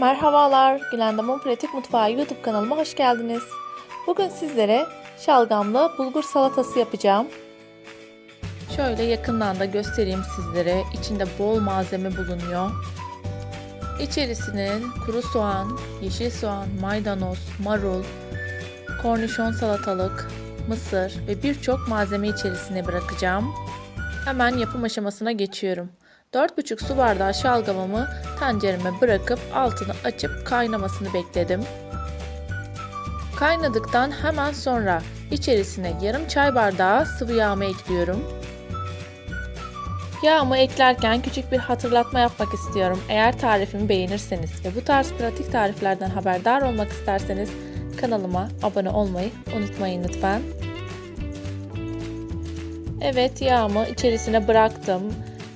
Merhabalar, Gülendam'ın Pratik Mutfağı YouTube kanalıma hoş geldiniz. Bugün sizlere şalgamlı bulgur salatası yapacağım. Şöyle yakından da göstereyim sizlere. İçinde bol malzeme bulunuyor. İçerisine kuru soğan, yeşil soğan, maydanoz, marul, kornişon salatalık, mısır ve birçok malzeme içerisine bırakacağım. Hemen yapım aşamasına geçiyorum. 4,5 su bardağı şalgamımı tencereme bırakıp altını açıp kaynamasını bekledim. Kaynadıktan hemen sonra içerisine yarım çay bardağı sıvı yağımı ekliyorum. Yağımı eklerken küçük bir hatırlatma yapmak istiyorum. Eğer tarifimi beğenirseniz ve bu tarz pratik tariflerden haberdar olmak isterseniz kanalıma abone olmayı unutmayın lütfen. Evet yağımı içerisine bıraktım.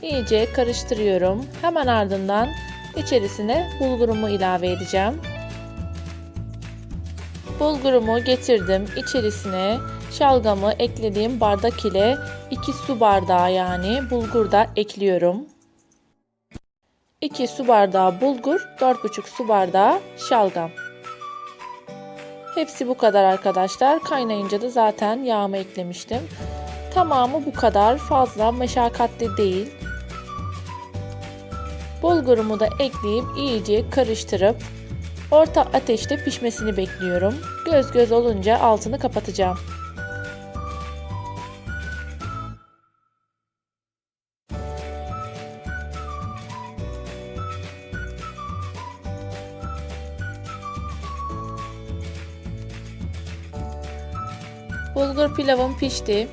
İyice karıştırıyorum. Hemen ardından içerisine bulgurumu ilave edeceğim. Bulgurumu getirdim. İçerisine şalgamı eklediğim bardak ile 2 su bardağı yani bulgur da ekliyorum. 2 su bardağı bulgur, 4,5 su bardağı şalgam. Hepsi bu kadar arkadaşlar. Kaynayınca da zaten yağımı eklemiştim. Tamamı bu kadar fazla meşakkatli değil. Bulgurumu da ekleyip iyice karıştırıp orta ateşte pişmesini bekliyorum. Göz göz olunca altını kapatacağım. Bulgur pilavım pişti.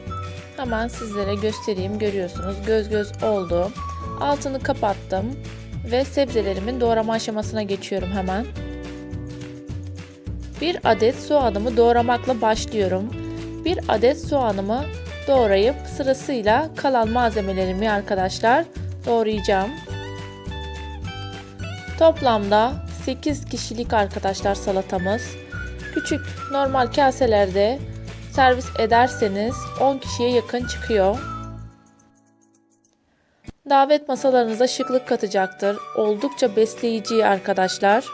Hemen sizlere göstereyim. Görüyorsunuz göz göz oldu. Altını kapattım ve sebzelerimin doğrama aşamasına geçiyorum hemen. Bir adet soğanımı doğramakla başlıyorum. Bir adet soğanımı doğrayıp sırasıyla kalan malzemelerimi arkadaşlar doğrayacağım. Toplamda 8 kişilik arkadaşlar salatamız. Küçük normal kaselerde servis ederseniz 10 kişiye yakın çıkıyor. Davet masalarınıza şıklık katacaktır. Oldukça besleyici arkadaşlar.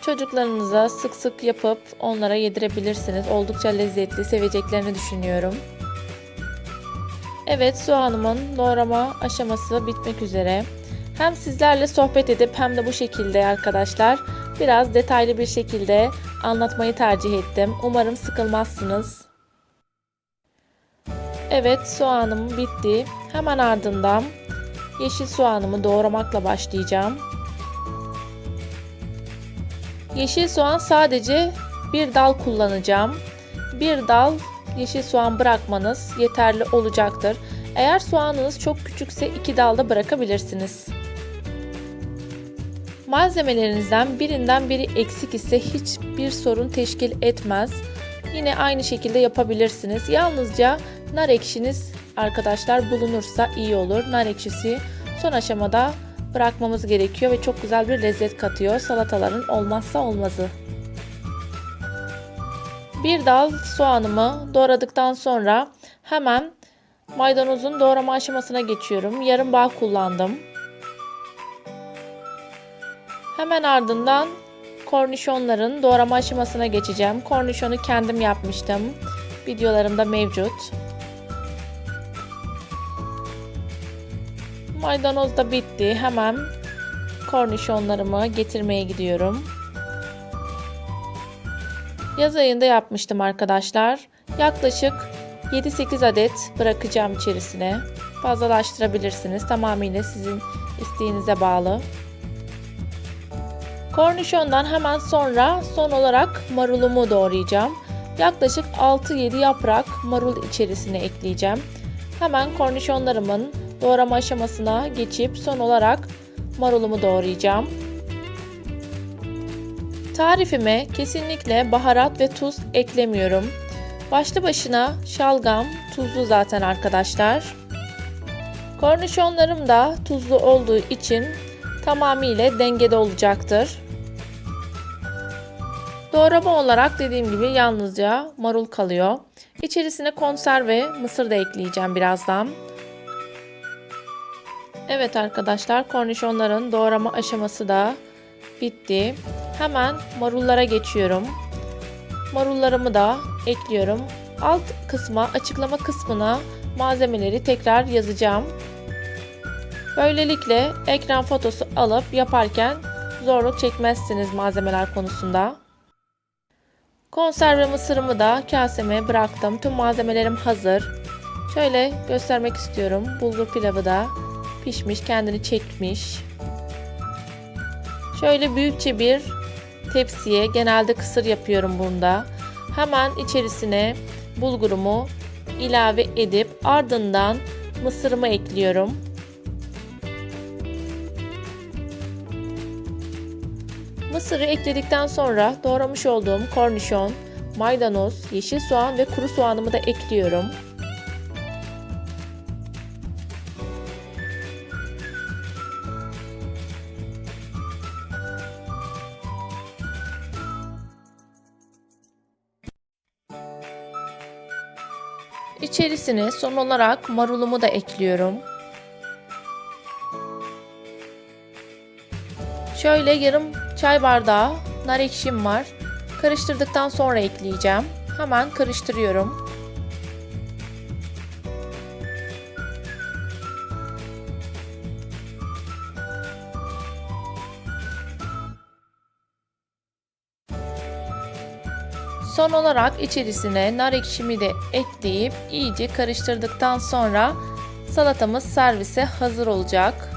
Çocuklarınıza sık sık yapıp onlara yedirebilirsiniz. Oldukça lezzetli, seveceklerini düşünüyorum. Evet soğanımın doğrama aşaması bitmek üzere. Hem sizlerle sohbet edip hem de bu şekilde arkadaşlar biraz detaylı bir şekilde anlatmayı tercih ettim. Umarım sıkılmazsınız. Evet soğanım bitti. Hemen ardından yeşil soğanımı doğramakla başlayacağım. Yeşil soğan sadece bir dal kullanacağım. Bir dal yeşil soğan bırakmanız yeterli olacaktır. Eğer soğanınız çok küçükse iki dalda bırakabilirsiniz. Malzemelerinizden birinden biri eksik ise hiçbir sorun teşkil etmez. Yine aynı şekilde yapabilirsiniz. Yalnızca nar ekşiniz arkadaşlar bulunursa iyi olur. Nar ekşisi son aşamada bırakmamız gerekiyor ve çok güzel bir lezzet katıyor. Salataların olmazsa olmazı. Bir dal soğanımı doğradıktan sonra hemen maydanozun doğrama aşamasına geçiyorum. Yarım bağ kullandım. Hemen ardından kornişonların doğrama aşamasına geçeceğim. Kornişonu kendim yapmıştım. Videolarımda mevcut. Maydanoz da bitti. Hemen kornişonlarımı getirmeye gidiyorum. Yaz ayında yapmıştım arkadaşlar. Yaklaşık 7-8 adet bırakacağım içerisine. Fazlalaştırabilirsiniz. Tamamıyla sizin isteğinize bağlı. Kornişondan hemen sonra son olarak marulumu doğrayacağım. Yaklaşık 6-7 yaprak marul içerisine ekleyeceğim. Hemen kornişonlarımın doğrama aşamasına geçip son olarak marulumu doğrayacağım. Tarifime kesinlikle baharat ve tuz eklemiyorum. Başlı başına şalgam tuzlu zaten arkadaşlar. Kornişonlarım da tuzlu olduğu için tamamıyla dengede olacaktır. Doğrama olarak dediğim gibi yalnızca marul kalıyor. İçerisine konserve mısır da ekleyeceğim birazdan. Evet arkadaşlar kornişonların doğrama aşaması da bitti. Hemen marullara geçiyorum. Marullarımı da ekliyorum. Alt kısma açıklama kısmına malzemeleri tekrar yazacağım. Böylelikle ekran fotosu alıp yaparken zorluk çekmezsiniz malzemeler konusunda. Konserve mısırımı da kaseme bıraktım. Tüm malzemelerim hazır. Şöyle göstermek istiyorum. Bulgur pilavı da pişmiş, kendini çekmiş. Şöyle büyükçe bir tepsiye genelde kısır yapıyorum bunda. Hemen içerisine bulgurumu ilave edip ardından mısırımı ekliyorum. Mısırı ekledikten sonra doğramış olduğum kornişon, maydanoz, yeşil soğan ve kuru soğanımı da ekliyorum. İçerisine son olarak marulumu da ekliyorum. Şöyle yarım çay bardağı nar ekşim var. Karıştırdıktan sonra ekleyeceğim. Hemen karıştırıyorum. Son olarak içerisine nar ekşimi de ekleyip iyice karıştırdıktan sonra salatamız servise hazır olacak.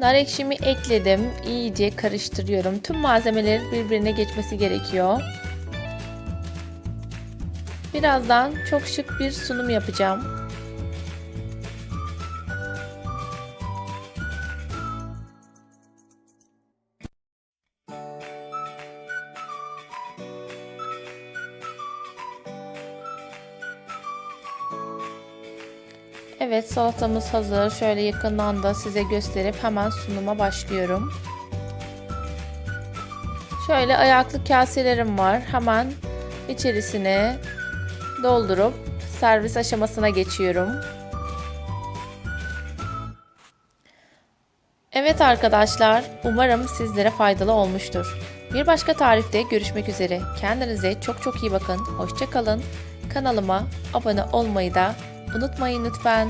Nar ekşimi ekledim. İyice karıştırıyorum. Tüm malzemelerin birbirine geçmesi gerekiyor. Birazdan çok şık bir sunum yapacağım. Evet salatamız hazır. Şöyle yakından da size gösterip hemen sunuma başlıyorum. Şöyle ayaklı kaselerim var. Hemen içerisine doldurup servis aşamasına geçiyorum. Evet arkadaşlar, umarım sizlere faydalı olmuştur. Bir başka tarifte görüşmek üzere. Kendinize çok çok iyi bakın. Hoşçakalın. Kanalıma abone olmayı da unutmayın lütfen.